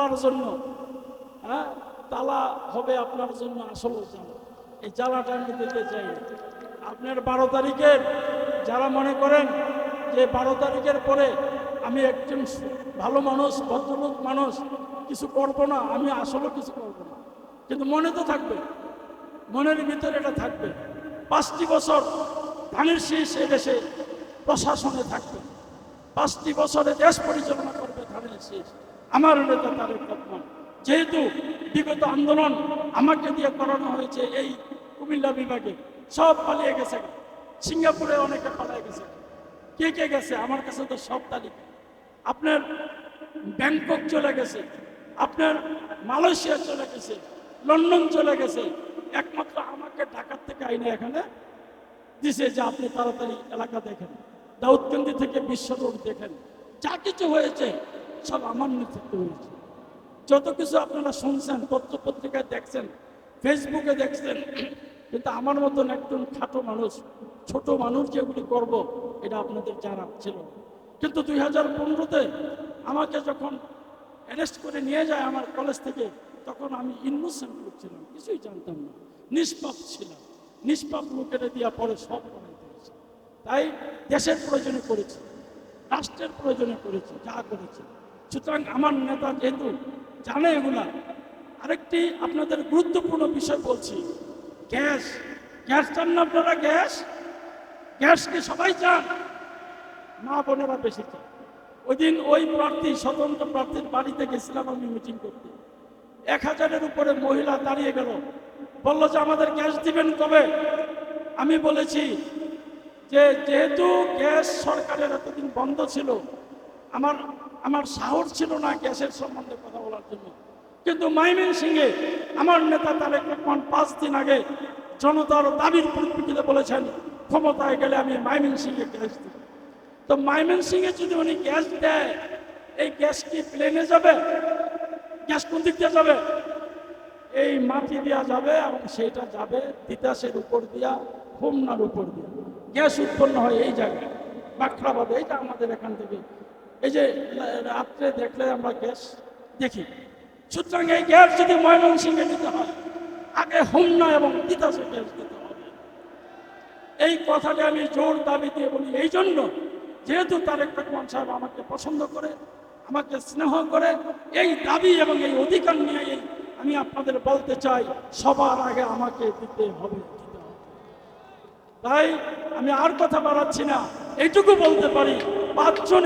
তালার জন্য হ্যাঁ? তালা হবে আপনার জন্য আসল জ্বালা এই জ্বালাটা আমি দিতে চাই আপনার বারো তারিখের, যারা মনে করেন যে বারো তারিখের পরে আমি একজন ভালো মানুষ, ভদ্রলোক মানুষ, কিছু করব না, আমি আসলে কিছু করব না। কিন্তু মনে তো থাকবে, মনের ভিতরে এটা থাকবে। পাঁচটি বছর ধানের শীষ এদেশে প্রশাসনে থাকবে। পাঁচটি বছরে দেশ পরিচালনা করবে ধানের শীষ। আমার নেতা তারেক রহমান। যেহেতু বিগত আন্দোলন আমাকে দিয়ে করানো হয়েছে এই কুমিল্লা বিভাগে, সব পালিয়ে গেছে। সিঙ্গাপুরে অনেকে পালিয়ে গেছে। কে কে গেছে? আমার কাছে তো সব তালিকা। আপনার ব্যাংকক চলে গেছে। আপনার মালয়েশিয়া চলে গেছে। লন্ডন চলে গেছে। একমাত্র আমাকে ঢাকার থেকে আইনে এখানে দিছে যে আপনি তাড়াতাড়ি এলাকা দেখেন। দাউদকান্দি থেকে বিশ্ব রোড দেখেন। যা কিছু হয়েছে সব আমার নেতৃত্ব হয়েছে যত কিছু আপনারা শুনছেন, পত্র পত্রিকায় দেখছেন, ফেসবুকে দেখছেন, কিন্তু আমার মতন একজন খাটো মানুষ, ছোট মানুষ যেগুলি করব, এটা আপনাদের জানা ছিল কিন্তু দুই হাজার পনেরোতে আমাকে যখন অ্যারেস্ট করে নিয়ে যায় আমার কলেজ থেকে, তখন আমি ইনোসেন্ট লোক ছিলাম, কিছুই জানতাম না। নিষ্পাপ ছিলাম। নিষ্পাপ লোকেরা দিয়া পরে সব করাইতে হয়েছে তাই দেশের প্রয়োজনে করেছি, রাষ্ট্রের প্রয়োজনে করেছি, যা করেছি। সুতরাং আমার নেতা যেহেতু জানে এগুলা, আরেকটি আপনাদের গুরুত্বপূর্ণ বিষয় বলছি। গ্যাস গ্যাস চান না আপনারা গ্যাস? গ্যাস কি সবাই চান? মা বোনেরা বেশি চান। ওই দিন ওই প্রার্থী, স্বতন্ত্র প্রার্থীর বাড়িতে গেছিলাম আমি মিটিং করতে। এক হাজারের উপরে মহিলা দাঁড়িয়ে গেল। বলল যে, আমাদের গ্যাস দিবেন কবে? আমি বলেছি যে, যেহেতু গ্যাস সরকারের এতদিন বন্ধ ছিল, আমার আমার সাহস ছিল না গ্যাসের সম্বন্ধে কথা বলার জন্য। কিন্তু মাইমেন সিংয়ে আমার নেতা তারেক রহমান পাঁচ দিন আগে জনতার দাবির পরিপ্রেক্ষিতে বলেছেন, ক্ষমতায় গেলে আমি মাইমেন সিংয়ে গ্যাস দেব। তো মাইমেন সিংয়ে যদি উনি গ্যাস দেয়, এই গ্যাস কি প্লেনে যাবে? গ্যাস কোন দিক দিয়ে যাবে? এই মাটি দেওয়া যাবে এবং সেইটা যাবে তিতাসের উপর দিয়া হোমনার উপর দিয়া। গ্যাস উৎপন্ন হয় এই জায়গায়। বাখরাবাদে, এইটা আমাদের এখান থেকে এই যে, রাত্রে দেখলে আমরা গ্যাস দেখি। সুতরাং এই গ্যাস যদি ময়মনসিংহে দিতে হয়, আগে হোমনা এবং তিতাসে গ্যাস দিতে হবে। এই কথাটা আমি জোর দাবি দিয়ে বলি। এই জন্য যেহেতু তারেক রহমান সাহেব আমাকে পছন্দ করে, আমাকে স্নেহ করে, এই দাবি এবং এই অধিকার নিয়ে আমি আপনাদের বলতে চাই, সবার আগে আমাকে দিতে হবে। তাই আমি আর কথা বাড়াচ্ছি না, এইটুকু বলতে পারি, পাঁচজন